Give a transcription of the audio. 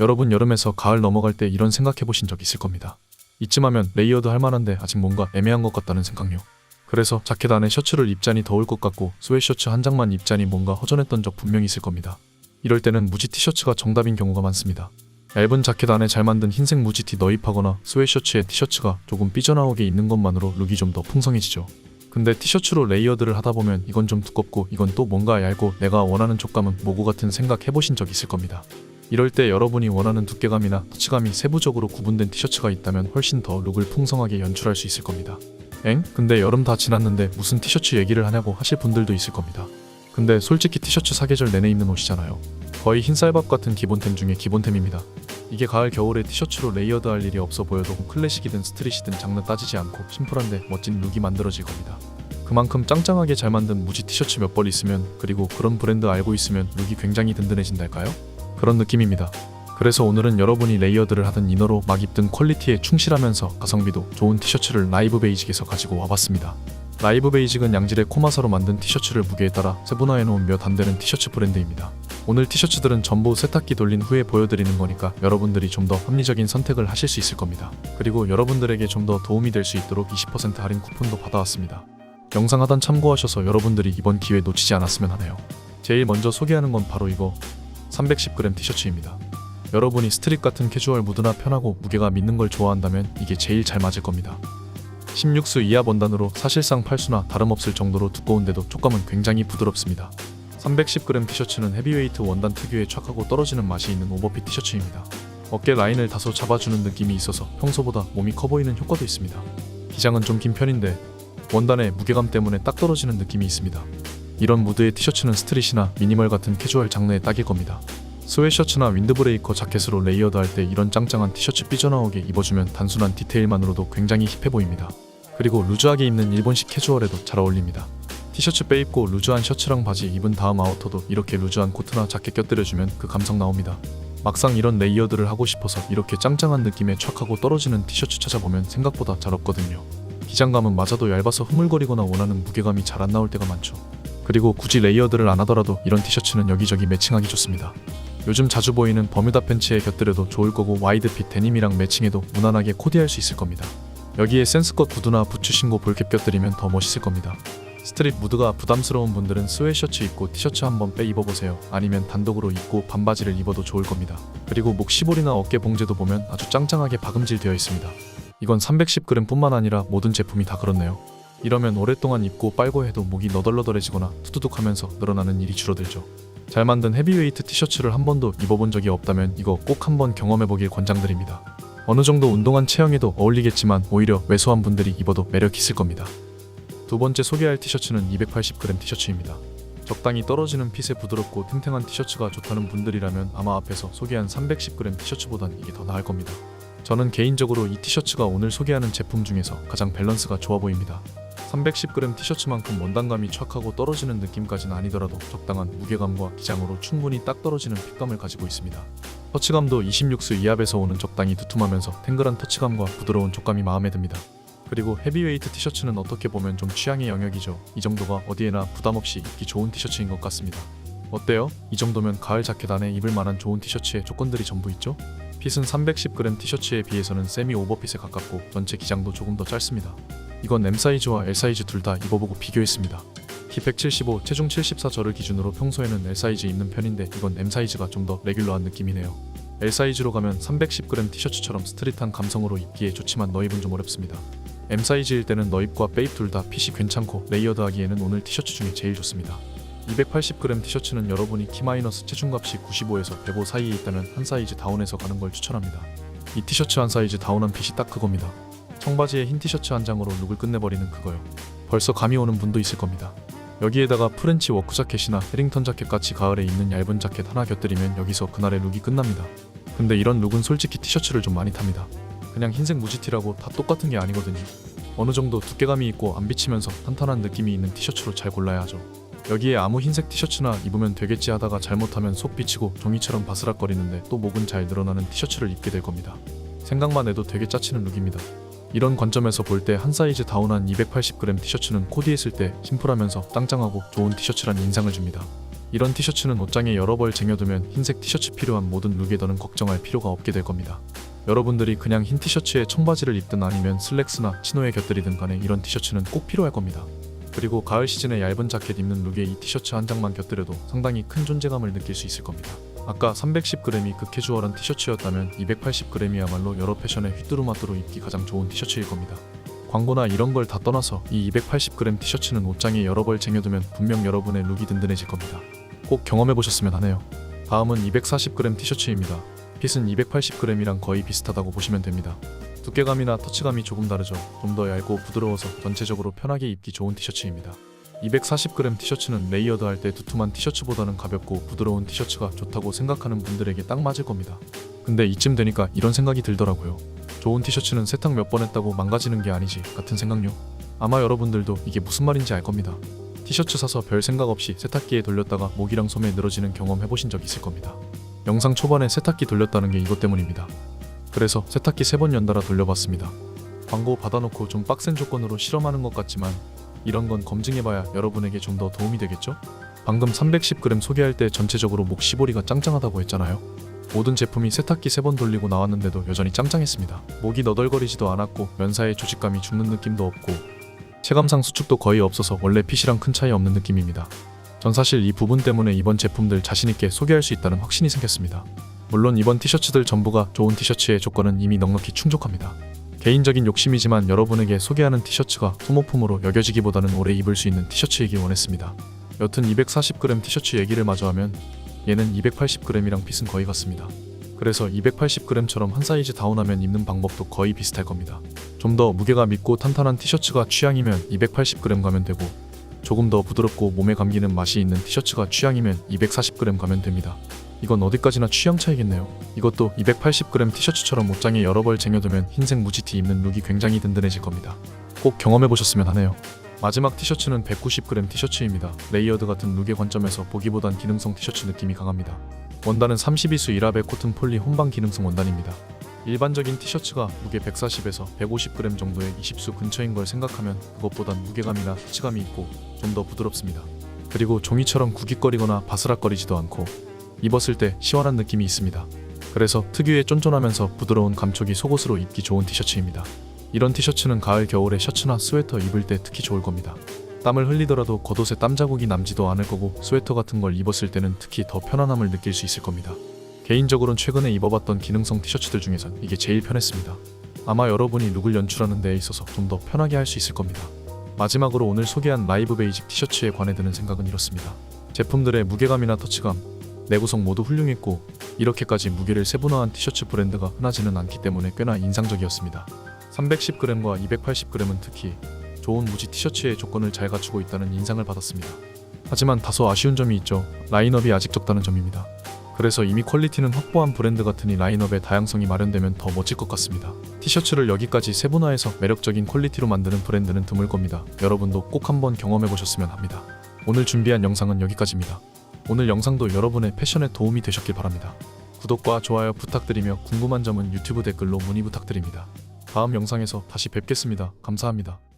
여러분 여름에서 가을 넘어갈 때 이런 생각해 보신 적 있을 겁니다. 이쯤 하면 레이어드 할 만한데 아직 뭔가 애매한 것 같다는 생각요. 그래서 자켓 안에 셔츠를 입자니 더울 것 같고 스웨셔츠 한 장만 입자니 뭔가 허전했던 적 분명히 있을 겁니다. 이럴 때는 무지 티셔츠가 정답인 경우가 많습니다. 얇은 자켓 안에 잘 만든 흰색 무지티 너입하거나 스웨셔츠에 티셔츠가 조금 삐져나오게 있는 것만으로 룩이 좀 더 풍성해지죠. 근데 티셔츠로 레이어드를 하다 보면 이건 좀 두껍고 이건 또 뭔가 얇고 내가 원하는 촉감은 뭐고 같은 생각 해보신 적 있을 겁니다. 이럴 때 여러분이 원하는 두께감이나 터치감이 세부적으로 구분된 티셔츠가 있다면 훨씬 더 룩을 풍성하게 연출할 수 있을 겁니다. 엥? 근데 여름 다 지났는데 무슨 티셔츠 얘기를 하냐고 하실 분들도 있을 겁니다. 근데 솔직히 티셔츠 사계절 내내 입는 옷이잖아요. 거의 흰쌀밥 같은 기본템 중에 기본템입니다. 이게 가을 겨울에 티셔츠로 레이어드 할 일이 없어 보여도 클래식이든 스트릿이든 장르 따지지 않고 심플한데 멋진 룩이 만들어질 겁니다. 그만큼 짱짱하게 잘 만든 무지 티셔츠 몇 벌 있으면 그리고 그런 브랜드 알고 있으면 룩이 굉장히 든든해진달까요? 그런 느낌입니다. 그래서 오늘은 여러분이 레이어드를 하든 이너로 막 입든 퀄리티에 충실하면서 가성비도 좋은 티셔츠를 라이브 베이직에서 가지고 와봤습니다. 라이브 베이직은 양질의 코마사로 만든 티셔츠를 무게에 따라 세분화해 놓은 몇 안 되는 티셔츠 브랜드입니다. 오늘 티셔츠들은 전부 세탁기 돌린 후에 보여드리는 거니까 여러분들이 좀 더 합리적인 선택을 하실 수 있을 겁니다. 그리고 여러분들에게 좀 더 도움이 될 수 있도록 20% 할인 쿠폰도 받아왔습니다. 영상 하단 참고하셔서 여러분들이 이번 기회 놓치지 않았으면 하네요. 제일 먼저 소개하는 건 바로 이거 310g 티셔츠입니다. 여러분이 스트릿 같은 캐주얼 무드나 편하고 무게가 믿는 걸 좋아한다면 이게 제일 잘 맞을 겁니다. 16수 이하 원단으로 사실상 팔수나 다름없을 정도로 두꺼운데도 촉감은 굉장히 부드럽습니다. 310g 티셔츠는 헤비웨이트 원단 특유의 촥하고 떨어지는 맛이 있는 오버핏 티셔츠입니다. 어깨 라인을 다소 잡아주는 느낌이 있어서 평소보다 몸이 커 보이는 효과도 있습니다. 기장은 좀 긴 편인데 원단의 무게감 때문에 딱 떨어지는 느낌이 있습니다. 이런 무드의 티셔츠는 스트릿이나 미니멀 같은 캐주얼 장르에 딱일 겁니다. 스웨셔츠나 윈드브레이커 자켓으로 레이어드 할 때 이런 짱짱한 티셔츠 삐져나오게 입어주면 단순한 디테일만으로도 굉장히 힙해 보입니다. 그리고 루즈하게 입는 일본식 캐주얼에도 잘 어울립니다. 티셔츠 빼입고 루즈한 셔츠랑 바지 입은 다음 아우터도 이렇게 루즈한 코트나 자켓 껴뜨려주면 그 감성 나옵니다. 막상 이런 레이어드를 하고 싶어서 이렇게 짱짱한 느낌의 촥하고 떨어지는 티셔츠 찾아보면 생각보다 잘 없거든요. 기장감은 맞아도 얇아서 흐물거리거나 원하는 무게감이 잘 안 나올 때가 많죠. 그리고 굳이 레이어드를 안 하더라도 이런 티셔츠는 여기저기 매칭하기 좋습니다. 요즘 자주 보이는 버뮤다 팬츠에 곁들여도 좋을 거고 와이드핏 데님이랑 매칭해도 무난하게 코디할 수 있을 겁니다. 여기에 센스컷 구두나 부츠 신고 볼캡 껴뜨리면 더 멋있을 겁니다. 스트릿 무드가 부담스러운 분들은 스웨셔츠 입고 티셔츠 한번 빼 입어보세요. 아니면 단독으로 입고 반바지를 입어도 좋을 겁니다. 그리고 목 시볼이나 어깨 봉제도 보면 아주 짱짱하게 박음질 되어 있습니다. 이건 310g 뿐만 아니라 모든 제품이 다 그렇네요. 이러면 오랫동안 입고 빨고 해도 목이 너덜너덜해지거나 투두둑하면서 늘어나는 일이 줄어들죠. 잘 만든 헤비웨이트 티셔츠를 한 번도 입어본 적이 없다면 이거 꼭 한번 경험해보길 권장드립니다. 어느 정도 운동한 체형에도 어울리겠지만 오히려 왜소한 분들이 입어도 매력 있을 겁니다. 두 번째 소개할 티셔츠는 280g 티셔츠입니다. 적당히 떨어지는 핏에 부드럽고 탱탱한 티셔츠가 좋다는 분들이라면 아마 앞에서 소개한 310g 티셔츠보단 이게 더 나을 겁니다. 저는 개인적으로 이 티셔츠가 오늘 소개하는 제품 중에서 가장 밸런스가 좋아 보입니다. 310g 티셔츠만큼 원단감이 촥하고 떨어지는 느낌까지는 아니더라도 적당한 무게감과 기장으로 충분히 딱 떨어지는 핏감을 가지고 있습니다. 터치감도 26수 이하에서 오는 적당히 두툼하면서 탱글한 터치감과 부드러운 촉감이 마음에 듭니다. 그리고 헤비웨이트 티셔츠는 어떻게 보면 좀 취향의 영역이죠. 이 정도가 어디에나 부담 없이 입기 좋은 티셔츠인 것 같습니다. 어때요? 이 정도면 가을 자켓 안에 입을 만한 좋은 티셔츠의 조건들이 전부 있죠? 핏은 310g 티셔츠에 비해서는 세미 오버핏에 가깝고 전체 기장도 조금 더 짧습니다. 이건 M 사이즈와 L 사이즈 둘 다 입어보고 비교했습니다. 키 175, 체중 74 저를 기준으로 평소에는 L 사이즈 입는 편인데 이건 M 사이즈가 좀 더 레귤러한 느낌이네요. L 사이즈로 가면 310g 티셔츠처럼 스트릿한 감성으로 입기에 좋지만 너입은 좀 어렵습니다. M 사이즈일 때는 너입과 빼입 둘 다 핏이 괜찮고 레이어드하기에는 오늘 티셔츠 중에 제일 좋습니다. 280g 티셔츠는 여러분이 키 마이너스 체중값이 95에서 105 사이에 있다면 한 사이즈 다운해서 가는 걸 추천합니다. 이 티셔츠 한 사이즈 다운한 핏이 딱 그겁니다. 청바지에 흰 티셔츠 한 장으로 룩을 끝내버리는 그거요. 벌써 감이 오는 분도 있을 겁니다. 여기에다가 프렌치 워크 자켓이나 해링턴 자켓 같이 가을에 입는 얇은 자켓 하나 곁들이면 여기서 그날의 룩이 끝납니다. 근데 이런 룩은 솔직히 티셔츠를 좀 많이 탑니다. 그냥 흰색 무지티라고 다 똑같은 게 아니거든요. 어느 정도 두께감이 있고 안 비치면서 탄탄한 느낌이 있는 티셔츠로 잘 골라야 하죠. 여기에 아무 흰색 티셔츠나 입으면 되겠지 하다가 잘못하면 속 비치고 종이처럼 바스락거리는데 또 목은 잘 늘어나는 티셔츠를 입게 될 겁니다. 생각만 해도 되게 짜치는 룩입니다. 이런 관점에서 볼 때 한 사이즈 다운한 280g 티셔츠는 코디했을 때 심플하면서 짱짱하고 좋은 티셔츠란 인상을 줍니다. 이런 티셔츠는 옷장에 여러 벌 쟁여두면 흰색 티셔츠 필요한 모든 룩에더는 걱정할 필요가 없게 될 겁니다. 여러분들이 그냥 흰 티셔츠에 청바지를 입든 아니면 슬랙스나 치노에 곁들이든 간에 이런 티셔츠는 꼭 필요할 겁니다. 그리고 가을 시즌에 얇은 자켓 입는 룩에 이 티셔츠 한 장만 곁들여도 상당히 큰 존재감을 느낄 수 있을 겁니다. 아까 310g이 그 캐주얼한 티셔츠였다면 280g이야말로 여러 패션에 휘뚜루마뚜루 입기 가장 좋은 티셔츠일 겁니다. 광고나 이런 걸 다 떠나서 이 280g 티셔츠는 옷장에 여러 벌 쟁여두면 분명 여러분의 룩이 든든해질 겁니다. 꼭 경험해 보셨으면 하네요. 다음은 240g 티셔츠입니다. 핏은 280g이랑 거의 비슷하다고 보시면 됩니다. 두께감이나 터치감이 조금 다르죠. 좀 더 얇고 부드러워서 전체적으로 편하게 입기 좋은 티셔츠입니다. 240g 티셔츠는 레이어드 할 때 두툼한 티셔츠보다는 가볍고 부드러운 티셔츠가 좋다고 생각하는 분들에게 딱 맞을 겁니다. 근데 이쯤 되니까 이런 생각이 들더라고요. 좋은 티셔츠는 세탁 몇 번 했다고 망가지는 게 아니지 같은 생각요. 아마 여러분들도 이게 무슨 말인지 알 겁니다. 티셔츠 사서 별 생각 없이 세탁기에 돌렸다가 목이랑 소매 늘어지는 경험 해보신 적 있을 겁니다. 영상 초반에 세탁기 돌렸다는 게 이것 때문입니다. 그래서 세탁기 세 번 연달아 돌려봤습니다. 광고 받아놓고 좀 빡센 조건으로 실험하는 것 같지만 이런 건 검증해봐야 여러분에게 좀 더 도움이 되겠죠? 방금 310g 소개할 때 전체적으로 목 시보리가 짱짱하다고 했잖아요. 모든 제품이 세탁기 세 번 돌리고 나왔는데도 여전히 짱짱했습니다. 목이 너덜거리지도 않았고 면사의 조직감이 죽는 느낌도 없고 체감상 수축도 거의 없어서 원래 핏이랑 큰 차이 없는 느낌입니다. 전 사실 이 부분 때문에 이번 제품들 자신있게 소개할 수 있다는 확신이 생겼습니다. 물론 이번 티셔츠들 전부가 좋은 티셔츠의 조건은 이미 넉넉히 충족합니다. 개인적인 욕심이지만 여러분에게 소개하는 티셔츠가 소모품으로 여겨지기보다는 오래 입을 수 있는 티셔츠이길 원했습니다. 여튼 240g 티셔츠 얘기를 마저 하면 얘는 280g이랑 핏은 거의 같습니다. 그래서 280g처럼 한 사이즈 다운하면 입는 방법도 거의 비슷할 겁니다. 좀 더 무게감 있고 탄탄한 티셔츠가 취향이면 280g 가면 되고 조금 더 부드럽고 몸에 감기는 맛이 있는 티셔츠가 취향이면 240g 가면 됩니다. 이건 어디까지나 취향 차이겠네요. 이것도 280g 티셔츠처럼 옷장에 여러 벌 쟁여두면 흰색 무지티 입는 룩이 굉장히 든든해질 겁니다. 꼭 경험해 보셨으면 하네요. 마지막 티셔츠는 190g 티셔츠입니다. 레이어드 같은 룩의 관점에서 보기보단 기능성 티셔츠 느낌이 강합니다. 원단은 32수 1합의 코튼 폴리 혼방 기능성 원단입니다. 일반적인 티셔츠가 무게 140에서 150g 정도의 20수 근처인 걸 생각하면 그것보단 무게감이나 터치감이 있고 좀 더 부드럽습니다. 그리고 종이처럼 구깃거리거나 바스락거리지도 않고 입었을 때 시원한 느낌이 있습니다. 그래서 특유의 쫀쫀하면서 부드러운 감촉이 속옷으로 입기 좋은 티셔츠입니다. 이런 티셔츠는 가을 겨울에 셔츠나 스웨터 입을 때 특히 좋을 겁니다. 땀을 흘리더라도 겉옷에 땀 자국이 남지도 않을 거고 스웨터 같은 걸 입었을 때는 특히 더 편안함을 느낄 수 있을 겁니다. 개인적으로는 최근에 입어봤던 기능성 티셔츠들 중에선 이게 제일 편했습니다. 아마 여러분이 룩을 연출하는 데에 있어서 좀 더 편하게 할 수 있을 겁니다. 마지막으로 오늘 소개한 라이브 베이직 티셔츠에 관해 드는 생각은 이렇습니다. 제품들의 무게감이나 터치감, 내구성 모두 훌륭했고 이렇게까지 무게를 세분화한 티셔츠 브랜드가 흔하지는 않기 때문에 꽤나 인상적이었습니다. 310g과 280g은 특히 좋은 무지 티셔츠의 조건을 잘 갖추고 있다는 인상을 받았습니다. 하지만 다소 아쉬운 점이 있죠. 라인업이 아직 적다는 점입니다. 그래서 이미 퀄리티는 확보한 브랜드 같으니 라인업의 다양성이 마련되면 더 멋질 것 같습니다. 티셔츠를 여기까지 세분화해서 매력적인 퀄리티로 만드는 브랜드는 드물 겁니다. 여러분도 꼭 한번 경험해 보셨으면 합니다. 오늘 준비한 영상은 여기까지입니다. 오늘 영상도 여러분의 패션에 도움이 되셨길 바랍니다. 구독과 좋아요 부탁드리며 궁금한 점은 유튜브 댓글로 문의 부탁드립니다. 다음 영상에서 다시 뵙겠습니다. 감사합니다.